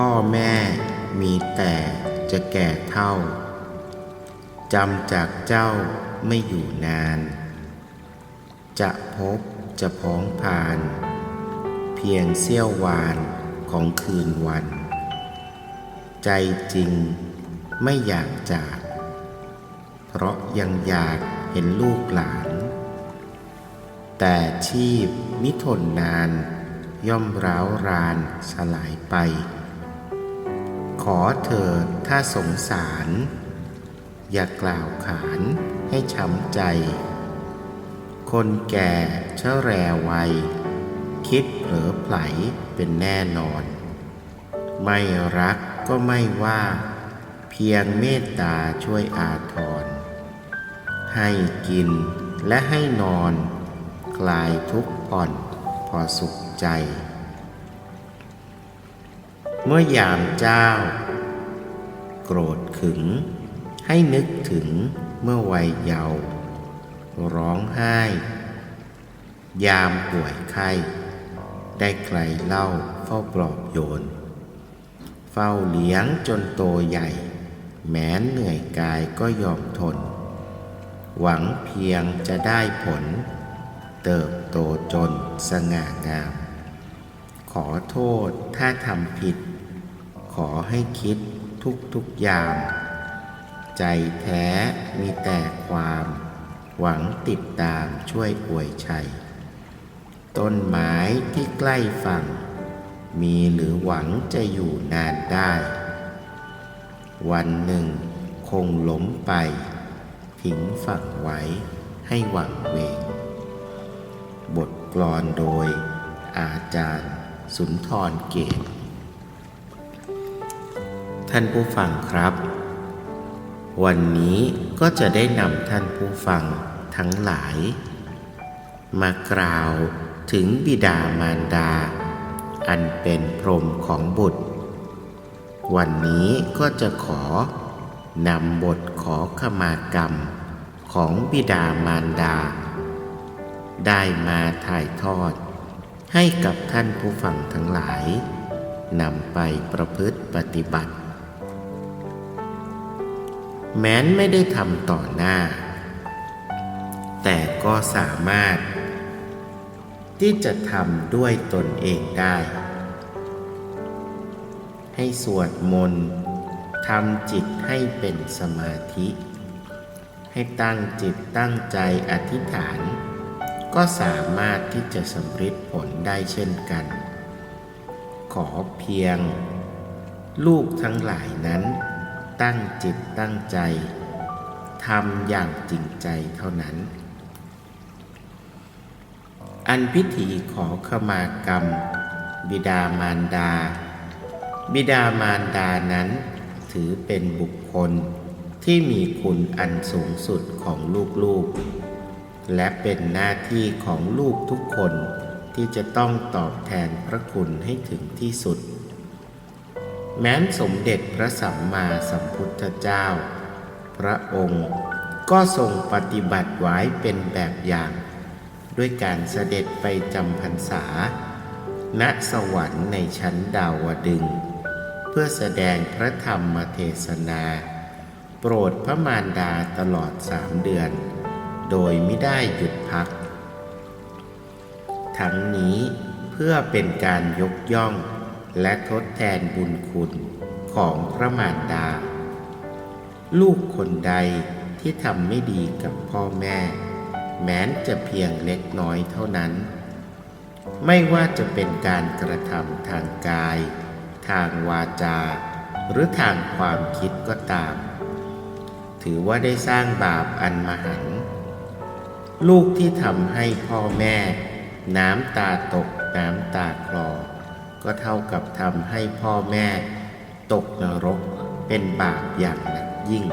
พ่อแม่มีแต่จะแก่เท่าจำจากเจ้าไม่อยู่นาน จะพบจะพ้องผ่าน เพียงเสี้ยววานของคืนวัน ใจจริงไม่อยากจาก เพราะยังอยากเห็นลูกหลาน แต่ชีพมิทนนานย่อมร้าวรานสลายไป ขอเถิดถ้าสงสาร อย่ากล่าวขานให้ช้ำใจ คนแก่เชะแรวัย คิดเผลอไผลเป็นแน่นอน ไม่รักก็ไม่ว่า เพียงเมตตาช่วยอาทร ให้กินและให้นอน คลายทุกข์ผ่อนพอสุขใจ เมื่อยามเจ้า โกรธขึง ให้นึกถึงเมื่อวัยเยาว์ร้องไห้ ยามป่วยไข้ ได้ใครเล่าเฝ้าปลอบโยน เฝ้าเลี้ยงจนโตใหญ่ แม้นเหนื่อยกายก็ยอมทน หวังเพียงจะได้ผล เติบโตจนสง่างาม ขอโทษถ้าทำผิด ขอให้คิด ทุกทุกๆยาม ใจแท้มีแต่ความ หวังติดตามช่วยอวยชัย ต้นไม้ที่ใกล้ฝั่ง มีหรือหวังจะอยู่นานได้ วันหนึ่งคงล้มไป ทิ้งฝั่งไว้ให้หวังเวง บทกลอนโดยอาจารย์สุนทรเกต ท่านผู้ฟังครับ วันนี้ก็จะได้นำท่านผู้ฟังทั้งหลาย มากล่าวถึงบิดามารดา อันเป็นพรมของบุตร วันนี้ก็จะขอนำบทขอขมากรรมของบิดามารดา ได้มาถ่ายทอด ให้กับท่านผู้ฟังทั้งหลายนำไปประพฤติปฏิบัติ แม้นไม่ได้ทำต่อหน้า แต่ก็สามารถ ที่จะทำด้วยตนเองได้ ให้สวดมนต์ทำจิตให้เป็นสมาธิ ให้ตั้งจิตตั้งใจอธิษฐาน ก็สามารถที่จะสำเร็จผลได้เช่นกัน ขอเพียง ลูกทั้งหลายนั้น ตั้งจิตตั้งใจทำอย่างจริงใจเท่านั้น อันพิธีขอขมากรรม บิดามารดา บิดามารดานั้น ถือเป็นบุคคลที่มีคุณอันสูงสุดของลูกๆ และเป็นหน้าที่ของลูกทุกคนที่จะต้องตอบแทนพระคุณให้ถึงที่สุด แม้นสมเด็จพระสัมมาสัมพุทธเจ้า พระองค์ก็ทรงปฏิบัติไว้เป็นแบบอย่าง ด้วยการเสด็จไปจำพรรษา ณสวรรค์ในชั้นดาวดึง เพื่อแสดงพระธรรมเทศนา โปรดพระมารดาตลอดสามเดือน โดยไม่ได้หยุดพัก ทั้งนี้เพื่อเป็นการยกย่อง และทดแทนบุญคุณของพระมารดา ลูกคนใดที่ทำไม่ดีกับพ่อแม่ แม้นจะเพียงเล็กน้อยเท่านั้น ไม่ว่าจะเป็นการกระทำทางกาย ทางวาจา หรือทางความคิดก็ตาม ถือว่าได้สร้างบาปอันมหัน ลูกที่ทำให้พ่อแม่ น้ำตาตกน้ำตาคลอ ก็เท่ากับทำให้พ่อแม่ตกนรกเป็นบาปอย่างหนักยิ่ง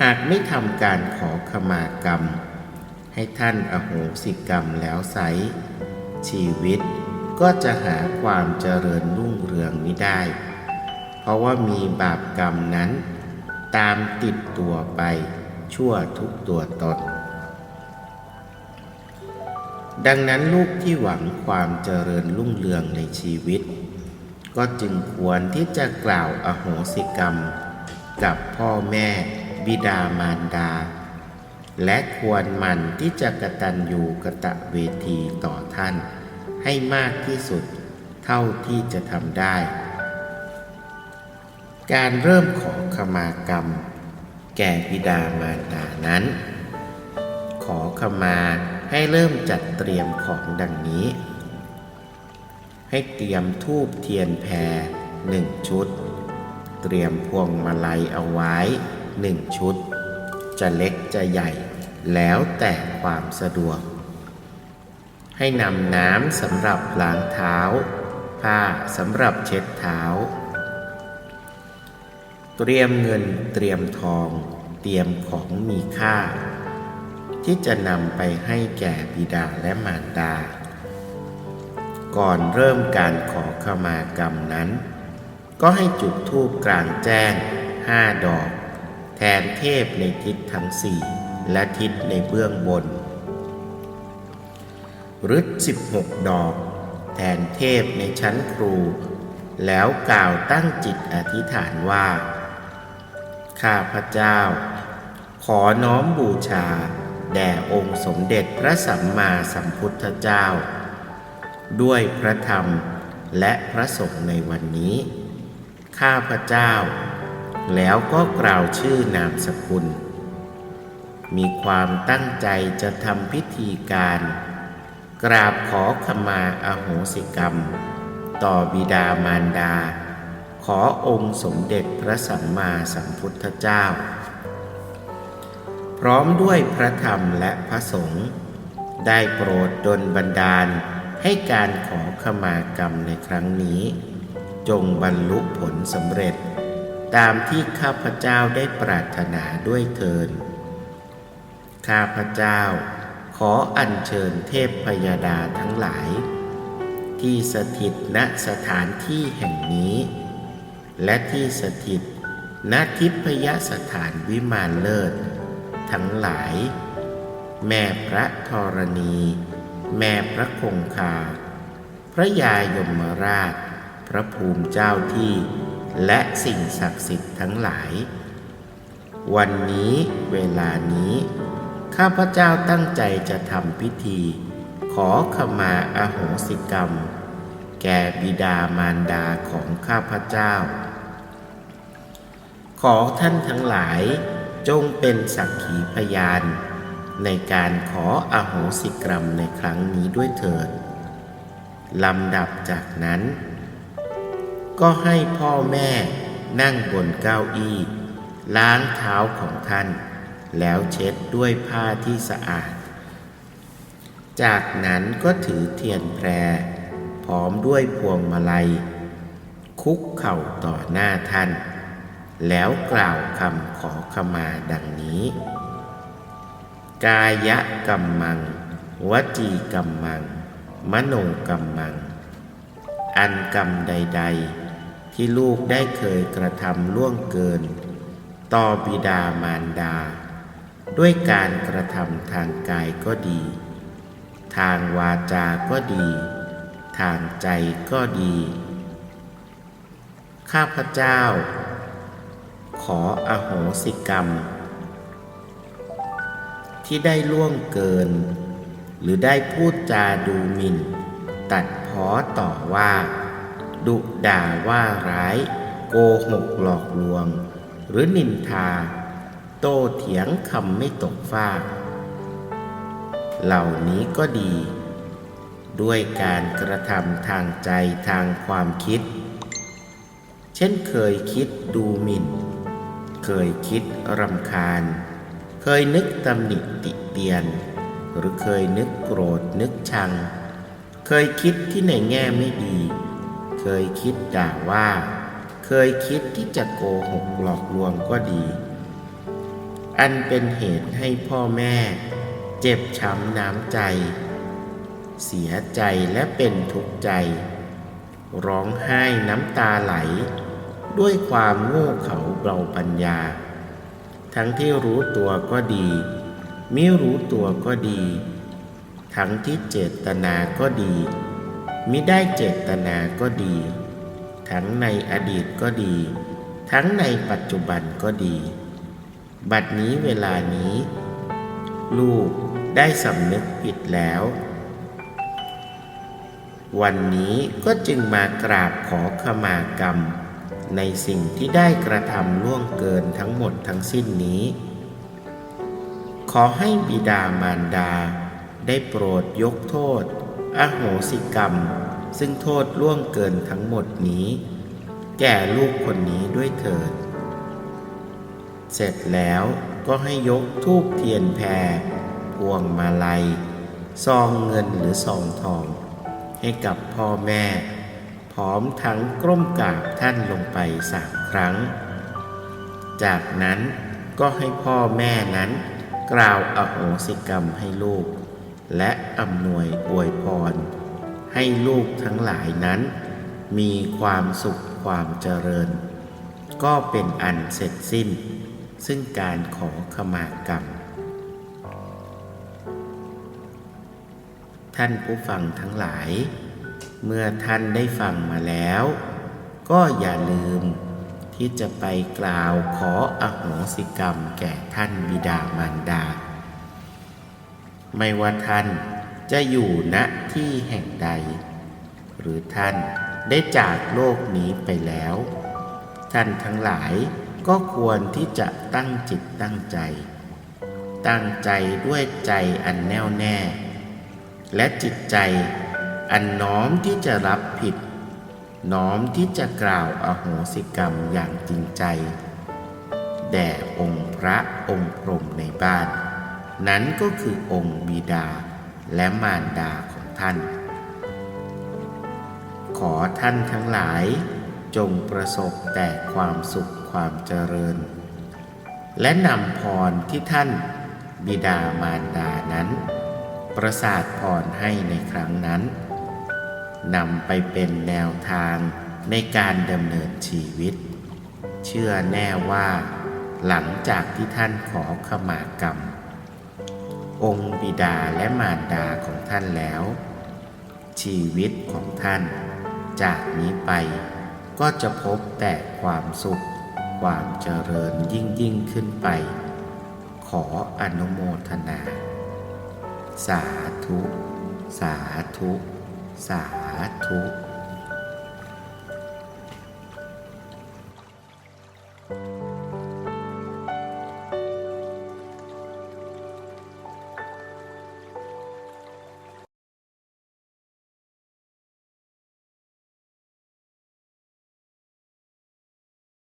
หากไม่ทำการขอขมากรรม ให้ท่านอโหสิกรรมแล้วไซชีวิตก็จะหาความเจริญรุ่งเรืองไม่ได้ เพราะว่ามีบาปกรรมนั้น ตามติดตัวไปชั่วทุกตัวตน ดังนั้นลูกที่หวังความเจริญรุ่งเรืองในชีวิต ก็จึงควรที่จะกล่าวอโหสิกรรม กับพ่อแม่ บิดามารดา และควรหมันที่จะกระตัญญูกะตะเวทีต่อท่าน ให้มากที่สุดเท่าที่จะทำได้ การเริ่มขอขมากรรม แก่บิดามารดานั้น ขอขมา ให้เริ่มจัดเตรียมของดังนี้ ให้เตรียมทูบเทียนแพรหนึ่งชุด เตรียมพวงมาลัยเอาไว้หนึ่งชุด จะเล็กจะใหญ่ แล้วแต่ความสะดวก ให้นำน้ำสำหรับล้างเท้า ผ้าสำหรับเช็ดเท้า เตรียมเงินเตรียมทอง เตรียมของมีค่า ที่จะนำไปให้แก่บิดาและมารดา ก่อนเริ่มการขอขมากรรมนั้น ก็ให้จุดธูปกลางแจ้งห้าดอก แทนเทพในทิศทั้งสี่และทิศในเบื้องบนรึดสิบหกดอก แทนเทพในชั้นครู แล้วกล่าวตั้งจิตอธิษฐานว่า ข้าพระเจ้า ขอน้อมบูชา แด่องค์สมเด็จพระสัมมาสัมพุทธเจ้า ด้วยพระธรรมและพระสงฆ์ในวันนี้ ข้าพระเจ้า แล้วก็กล่าวชื่อนามสกุล มีความตั้งใจจะทำพิธีการ กราบขอขมาอาโหสิกรรม ต่อบิดามารดา ขอองค์สมเด็จพระสัมมาสัมพุทธเจ้า พร้อมด้วยพระธรรมและพระสงฆ์ได้โปรดดลบันดาลให้การขอขมากรรมในครั้งนี้ จงบรรลุผลสำเร็จ ตามที่ข้าพเจ้าได้ปรารถนาด้วยเทินข้าพเจ้าขออัญเชิญเทพพยดาทั้งหลาย ที่สถิตณสถานที่แห่งนี้ และที่สถิตณทิพยสถานวิมานเลิศ ทั้งหลาย แม่พระธรณี แม่พระคงคา พระยายมราช พระภูมิเจ้าที่ และสิ่งศักดิ์สิทธิ์ทั้งหลาย วันนี้เวลานี้ ข้าพเจ้าตั้งใจจะทำพิธี ขอขมาอโหสิกรรม แก่บิดามารดาของข้าพเจ้า ขอท่านทั้งหลาย จงเป็นสักขีพยาน ในการขออโหสิกรรมในครั้งนี้ด้วยเถิดลำดับจากนั้น ก็ให้พ่อแม่นั่งบนเก้าอี้ ล้างเท้าของท่าน แล้วเช็ดด้วยผ้าที่สะอาด จากนั้นก็ถือเทียนแพร พร้อมด้วยพวงมาลัย คุกเข่าต่อหน้าท่าน แล้วกล่าวคำขอขมาดังนี้ กายกรรมัง วจีกรรมัง มโนกรรมัง อันกรรมใด ๆ ที่ลูกได้เคยกระทำล่วงเกิน ต่อบิดามารดา ด้วยการกระทำทางกายก็ดี ทางวาจาก็ดี ทางใจก็ดี ข้าพเจ้า ขออโหสิกรรม ที่ได้ล่วงเกิน หรือได้พูดจาดูหมิ่น ตัดพ้อต่อว่า ดุด่าว่าร้าย โกหกหลอกลวง หรือนินทา โตเถียงคำไม่ตกฟาก เหล่านี้ก็ดี ด้วยการกระทำทางใจทางความคิดเช่นเคยคิดดูหมิ่น เคยคิดรำคาญ เคยนึกตำหนิติเตียน หรือเคยนึกโกรธนึกชัง เคยคิดที่ในแง่ไม่ดี เคยคิดด่าว่า เคยคิดที่จะโกหกหลอกลวงก็ดี อันเป็นเหตุให้พ่อแม่ เจ็บช้ำน้ำใจ เสียใจและเป็นทุกข์ใจ ร้องไห้น้ำตาไหล ด้วยความโง่เขลาเบาปัญญา ทั้งที่รู้ตัวก็ดีไม่รู้ตัวก็ดี ทั้งที่เจตนาก็ดีมิได้เจตนาก็ดี ทั้งในอดีตก็ดี ทั้งในปัจจุบันก็ดี บัดนี้เวลานี้ ลูกได้สำนึกผิดแล้ว วันนี้ก็จึงมากราบขอขมากรรม ในสิ่งที่ได้กระทำล่วงเกินทั้งหมดทั้งสิ้นนี้ ขอให้บิดามารดา ได้โปรดยกโทษ อโหสิกรรม ซึ่งโทษล่วงเกินทั้งหมดนี้ แก่ลูกคนนี้ด้วยเถิด เสร็จแล้วก็ให้ยกทูบเทียนแพรพวงมาลัย ซองเงินหรือซองทอง ให้กับพ่อแม่ พร้อมทั้งกล้มกราบท่านลงไปสามครั้ง จากนั้นก็ให้พ่อแม่นั้น กล่าวอโหสิกรรมให้ลูก และอำนวยอวยพร ให้ลูกทั้งหลายนั้น มีความสุขความเจริญ ก็เป็นอันเสร็จสิ้น ซึ่งการขอขมากรรม ท่านผู้ฟังทั้งหลาย เมื่อท่านได้ฟังมาแล้ว ก็อย่าลืม ที่จะไปกล่าวขออโหสิกรรมแก่ท่านบิดามารดา ไม่ว่าท่านจะอยู่ณที่แห่งใด หรือท่านได้จากโลกนี้ไปแล้ว ท่านทั้งหลายก็ควรที่จะตั้งจิตตั้งใจ ตั้งใจด้วยใจอันแน่วแน่ และจิตใจ อันน้อมที่จะรับผิด น้อมที่จะกล่าวอโหสิกรรมอย่างจริงใจ แด่องค์พระองค์พรหมในบ้าน นั้นก็คือองค์บิดาและมารดาของท่าน ขอท่านทั้งหลายจงประสบแต่ความสุขความเจริญ และนำพรที่ท่านบิดามารดานั้น ประสาทพรให้ในครั้งนั้น นำไปเป็นแนวทางในการดำเนินชีวิต เชื่อแน่ว่า หลังจากที่ท่านขอขมากรรม องค์บิดาและมารดาของท่านแล้ว ชีวิตของท่าน จากนี้ไปก็จะพบแต่ความสุข ความเจริญยิ่งยิ่งขึ้นไป ขออนุโมทนา สาธุ สาธุ สาธ ธุ